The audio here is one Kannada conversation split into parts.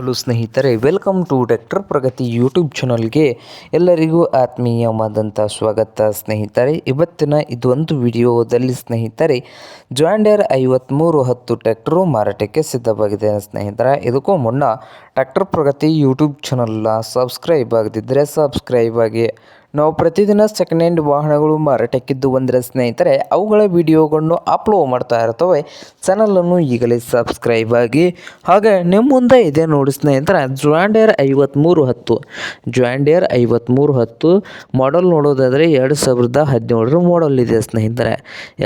ಹಲೋ ಸ್ನೇಹಿತರೆ welcome to doctor Pragathi YouTube ಚಾನಲ್ಗೆ ಎಲ್ಲರಿಗೂ ಆತ್ಮೀಯವಾದಂಥ ಸ್ವಾಗತ ಸ್ನೇಹಿತರೆ. ಇವತ್ತಿನ ಇದೊಂದು ವಿಡಿಯೋದಲ್ಲಿ ಸ್ನೇಹಿತರೆ ಜಾಯ್ಂಡರ್ ಐವತ್ತ್ಮೂರು ಹತ್ತು ಟ್ಯಾಕ್ಟ್ರು ಮಾರಾಟಕ್ಕೆ ಸಿದ್ಧವಾಗಿದೆ ಸ್ನೇಹಿತರೆ. ಇದಕ್ಕೂ ಮುನ್ನ ಡಾಕ್ಟರ್ ಪ್ರಗತಿ ಯೂಟ್ಯೂಬ್ ಚಾನಲ್ನ ಸಬ್ಸ್ಕ್ರೈಬ್ ಆಗದಿದ್ದರೆ ಸಬ್ಸ್ಕ್ರೈಬ್ ಆಗಿ ನಾವು ಪ್ರತಿದಿನ ಸೆಕೆಂಡ್ ಹ್ಯಾಂಡ್ ವಾಹನಗಳು ಮಾರಾಟಕ್ಕಿದ್ದು ಒಂದರ ಸ್ನೇಹಿತರೆ, ಅವುಗಳ ವಿಡಿಯೋಗಳನ್ನು ಅಪ್ಲೋಡ್ ಮಾಡ್ತಾ ಇರ್ತವೆ. ಚಾನಲನ್ನು ಈಗಲೇ ಸಬ್ಸ್ಕ್ರೈಬ್ ಆಗಿ. ಹಾಗೆ ನಿಮ್ಮ ಮುಂದೆ ಇದೆ ನೋಡಿ ಸ್ನೇಹಿತರೆ ಜಾಂಡಿಯರ್ ಐವತ್ತ್ಮೂರು ಹತ್ತು. ಜಾಂಡಿಯರ್ ಐವತ್ತ್ಮೂರು ಹತ್ತು ಮಾಡಲ್ ನೋಡೋದಾದರೆ ಎರಡು ಸಾವಿರದ ಹದಿನೇಳರ ಮಾಡಲ್ ಇದೆ ಸ್ನೇಹಿತರೆ.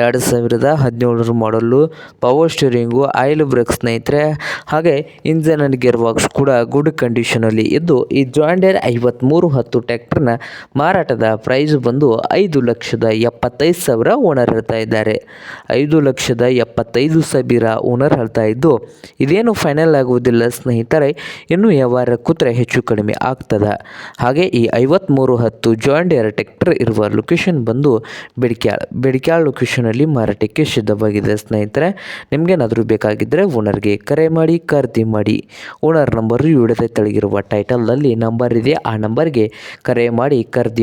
ಎರಡು ಸಾವಿರದ ಹದಿನೇಳರ ಮಾಡಲ್ಲು ಪವರ್ ಸ್ಟೀರಿಂಗು ಆಯಿಲ್ ಬ್ರೇಕ್ ಸ್ನೇಹಿತರೆ. ಹಾಗೆ ಇಂಜನ್ ಆ್ಯಂಡ್ ಗೇರ್ ಬಾಕ್ಸ್ ಕೂಡ ಗುಡ್ ಕಂಡೀಷನಲ್ಲಿ ಇದ್ದು, ಈ ಜಾಂಡಿಯರ್ ಐವತ್ತ್ಮೂರು ಹತ್ತು ಟ್ಯಾಕ್ಟರ್ನ ಮಾರಾಟದ ಪ್ರೈಸ್ ಬಂದು ಐದು ಲಕ್ಷದ ಎಪ್ಪತ್ತೈದು ಸಾವಿರ ಓನರ್ ಹೇಳ್ತಾ ಇದ್ದಾರೆ. ಐದು ಲಕ್ಷದ ಎಪ್ಪತ್ತೈದು ಸಾವಿರ ಓನರ್ ಹೇಳ್ತಾ ಇದ್ದು, ಇದೇನು ಫೈನಲ್ ಆಗುವುದಿಲ್ಲ ಸ್ನೇಹಿತರೆ, ಇನ್ನು ವ್ಯವಹಾರ ಕೂತ್ರೆ ಹೆಚ್ಚು ಕಡಿಮೆ ಆಗ್ತದೆ. ಹಾಗೆ ಈ ಐವತ್ತ್ಮೂರು ಹತ್ತು ಜಾಯಿಂಟ್ ಏರ್ ಟ್ರ್ಯಾಕ್ಟರ್ ಇರುವ ಲೊಕೇಶನ್ ಬಂದು ಬೆಡಿಕ್ಯಾಳ್ ಬೆಡಿಕ್ಯಾಳ್ ಲೊಕೇಶನಲ್ಲಿ ಮಾರಾಟಕ್ಕೆ ಸಿದ್ಧವಾಗಿದೆ ಸ್ನೇಹಿತರೆ. ನಿಮಗೇನಾದರೂ ಬೇಕಾಗಿದ್ದರೆ ಓನರ್ಗೆ ಕರೆ ಮಾಡಿ, ಖರೀದಿ ಮಾಡಿ. ಓನರ್ ನಂಬರು ವಿಡದೆ ತೆಳಗಿರುವ ಟೈಟಲ್ನಲ್ಲಿ ನಂಬರ್ ಇದೆ. ಆ ನಂಬರ್ಗೆ ಕರೆ ಮಾಡಿ, ಖರೀದಿ